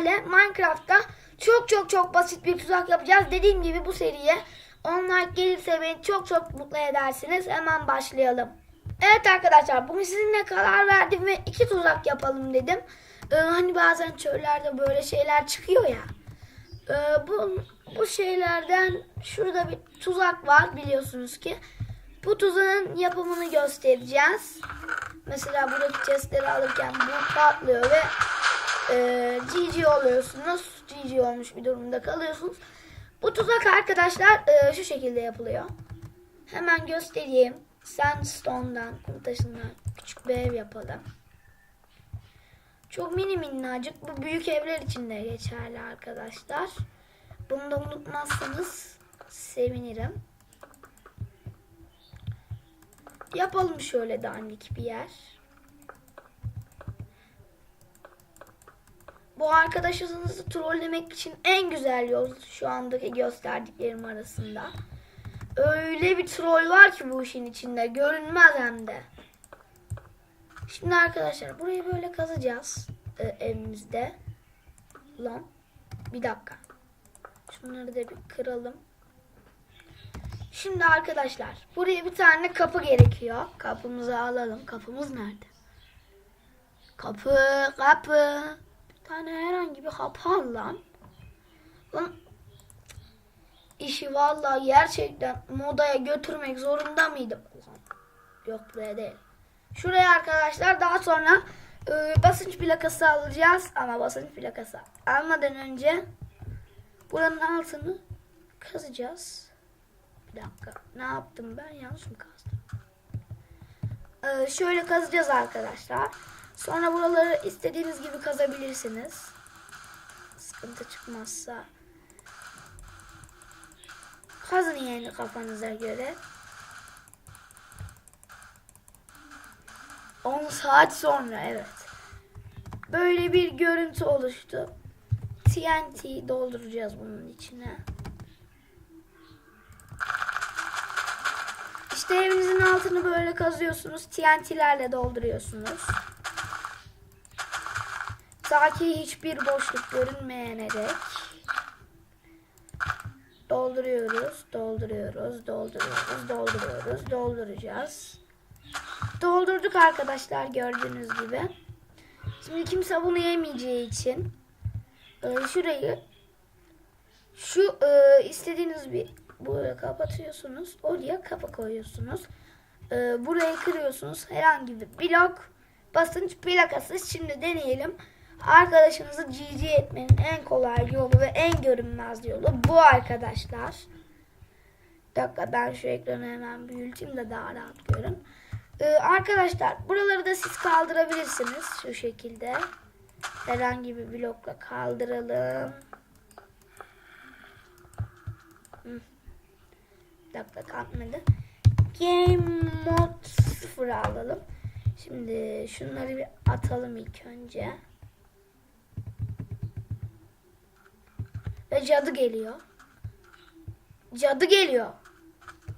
sizlerle Minecraft'ta çok çok çok basit bir tuzak yapacağız. Dediğim gibi bu seriye 10 like gelirse beni çok çok mutlu edersiniz. Hemen başlayalım. Evet arkadaşlar bugün sizinle karar verdim ve iki tuzak yapalım dedim. Ee, hani bazen çöllerde böyle şeyler çıkıyor ya. Ee, bu, bu şeylerden şurada bir tuzak var biliyorsunuz ki. Bu tuzağın yapımını göstereceğiz. Mesela buradaki chestleri alırken bu patlıyor ve e, GG oluyorsunuz. GG olmuş bir durumda kalıyorsunuz. Bu tuzak arkadaşlar e, şu şekilde yapılıyor. Hemen göstereyim. Sandstone'dan, kum taşından küçük bir ev yapalım. Çok mini minnacık. Bu büyük evler için de geçerli arkadaşlar. Bunu da unutmazsanız sevinirim. Yapalım şöyle dandik bir yer. Bu arkadaşınızı trollemek için en güzel yol şu andaki gösterdiklerim arasında. Öyle bir troll var ki bu işin içinde. Görünmez hem de. Şimdi arkadaşlar burayı böyle kazacağız e, evimizde. Lan bir dakika. Şunları da bir kıralım. Şimdi arkadaşlar buraya bir tane kapı gerekiyor. Kapımızı alalım. Kapımız nerede? Kapı, kapı. Tane herhangi bir kapı al lan. Lan işi vallahi gerçekten modaya götürmek zorunda mıydım? Ulan, Yok buraya değil. Şuraya arkadaşlar daha sonra e, basınç plakası alacağız. Ama basınç plakası almadan önce buranın altını kazacağız. Bir dakika. Ne yaptım ben? Yanlış mı kazdım? Ee, şöyle kazacağız arkadaşlar. Sonra buraları istediğiniz gibi kazabilirsiniz. Sıkıntı çıkmazsa. Kazın yani kafanıza göre. 10 saat sonra evet. Böyle bir görüntü oluştu. TNT dolduracağız bunun içine. İşte evinizin altını böyle kazıyorsunuz. TNT'lerle dolduruyorsunuz. Ta ki hiçbir boşluk görünmeyene dek. Dolduruyoruz, dolduruyoruz, dolduruyoruz, dolduruyoruz, dolduracağız. Doldurduk arkadaşlar gördüğünüz gibi. Şimdi kimse bunu yemeyeceği için e, şurayı şu e, istediğiniz bir buraya kapatıyorsunuz. Oraya kapı koyuyorsunuz. E, burayı kırıyorsunuz. Herhangi bir blok basınç plakası. Şimdi deneyelim. Arkadaşınızı GG etmenin en kolay yolu ve en görünmez yolu bu arkadaşlar. Bir dakika ben şu ekranı hemen büyüteyim de daha rahat görün. Ee, arkadaşlar buraları da siz kaldırabilirsiniz şu şekilde. Herhangi bir blokla kaldıralım. Bir dakika kalkmadı. Game mod 0 alalım. Şimdi şunları bir atalım ilk önce. Ve cadı geliyor. Cadı geliyor.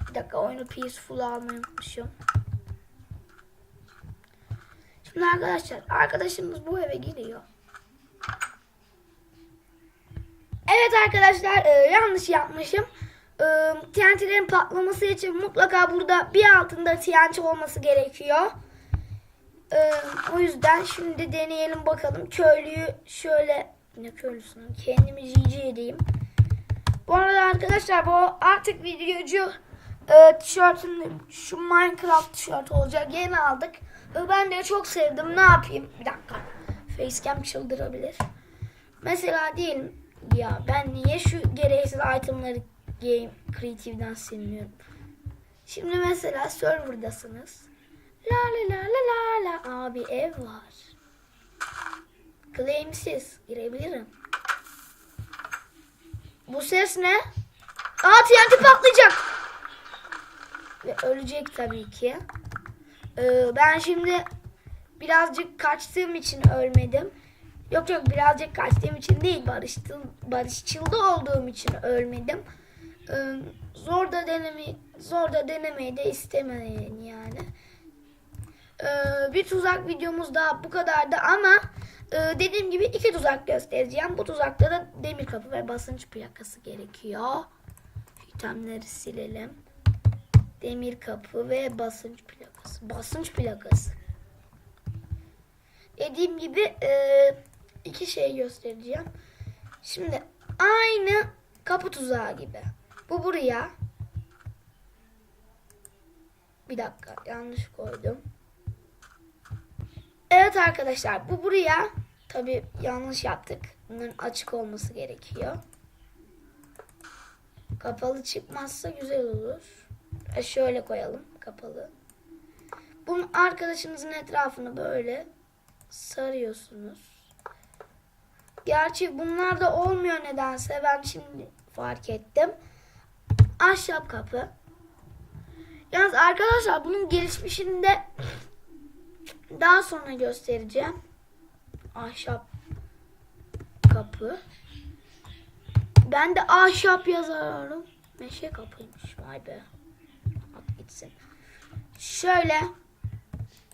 Bir dakika oyunu peaceful almayı unutmuşum. Şimdi arkadaşlar arkadaşımız bu eve giriyor. Evet arkadaşlar e, yanlış yapmışım. E, TNT'lerin patlaması için mutlaka burada bir altında TNT olması gerekiyor. E, o yüzden şimdi deneyelim bakalım. Köylüyü şöyle ne köylüsünü kendimi GG edeyim. Bu arada arkadaşlar bu artık videocu e, tişörtüm şu Minecraft tişört olacak. Yeni aldık. E, ben de çok sevdim. Ne yapayım? Bir dakika. Facecam çıldırabilir. Mesela diyelim ya ben niye şu gereksiz itemları Game Creative'den silmiyorum. Şimdi mesela serverdasınız. La la la la la la abi ev var. Claimsiz girebilirim. Bu ses ne? Aa TNT patlayacak. Ve ölecek tabii ki. Ee, ben şimdi birazcık kaçtığım için ölmedim. Yok yok birazcık kaçtığım için değil barışçıl, barışçıl da olduğum için ölmedim. Ee, zor da deneme zor da denemeyi de istemeyin yani. Ee, bir tuzak videomuz daha bu kadardı ama Ee, dediğim gibi iki tuzak göstereceğim. Bu tuzakta da demir kapı ve basınç plakası gerekiyor. İtemleri silelim. Demir kapı ve basınç plakası. Basınç plakası. Dediğim gibi e, iki şey göstereceğim. Şimdi aynı kapı tuzağı gibi. Bu buraya. Bir dakika yanlış koydum. Evet arkadaşlar bu buraya. Tabi yanlış yaptık. Bunların açık olması gerekiyor. Kapalı çıkmazsa güzel olur. E şöyle koyalım kapalı. Bunun arkadaşınızın etrafını böyle sarıyorsunuz. Gerçi bunlar da olmuyor nedense. Ben şimdi fark ettim. Ahşap kapı. Yalnız arkadaşlar bunun gelişmişini de daha sonra göstereceğim. Ahşap kapı. Ben de ahşap yazarım. Meşe kapıymış. Vay be. At gitsin. Şöyle.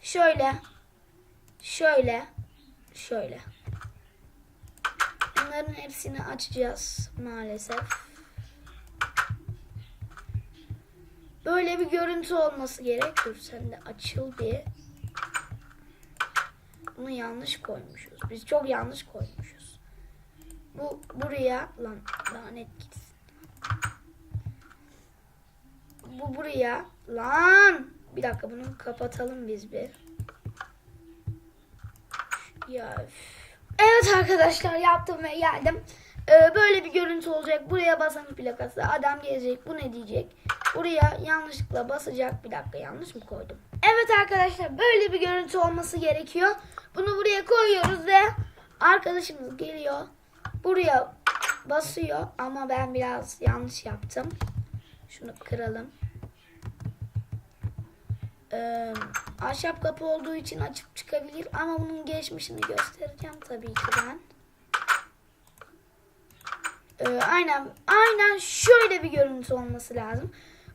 Şöyle. Şöyle. Şöyle. Bunların hepsini açacağız maalesef. Böyle bir görüntü olması gerek. Dur sen de açıl bir. Bunu yanlış koymuşuz. Biz çok yanlış koymuşuz. Bu buraya lan lanet gitsin. Bu buraya lan bir dakika bunu kapatalım biz bir. Ya üf. Evet arkadaşlar yaptım ve geldim. Ee, böyle bir görüntü olacak. Buraya basın plakası. Adam gelecek. Bu ne diyecek? Buraya yanlışlıkla basacak. Bir dakika yanlış mı koydum? Evet arkadaşlar böyle bir görüntü olması gerekiyor. Bunu buraya koyuyoruz ve arkadaşımız geliyor. Buraya basıyor ama ben biraz yanlış yaptım. Şunu kıralım. Ee, ahşap kapı olduğu için açıp çıkabilir ama bunun geçmişini göstereceğim tabii ki ben. Ee, aynen aynen şöyle bir görüntü olması lazım.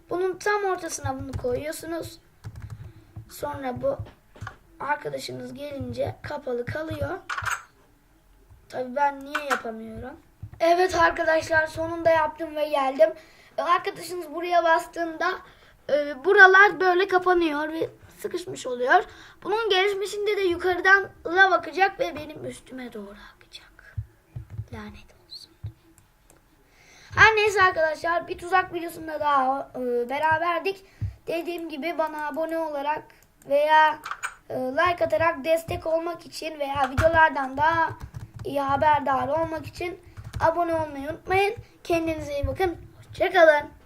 Bunun tam ortasına bunu koyuyorsunuz. Sonra bu arkadaşınız gelince kapalı kalıyor. Tabii ben niye yapamıyorum? Evet arkadaşlar sonunda yaptım ve geldim. Ee, Arkadaşınız buraya bastığında e, buralar böyle kapanıyor ve sıkışmış oluyor. Bunun gelişmişinde de yukarıdan lav akacak ve benim üstüme doğru akacak. Lanet. Her neyse arkadaşlar bir tuzak videosunda daha e, beraberdik. Dediğim gibi bana abone olarak veya e, like atarak destek olmak için veya videolardan daha iyi haberdar olmak için abone olmayı unutmayın. Kendinize iyi bakın. Hoşçakalın.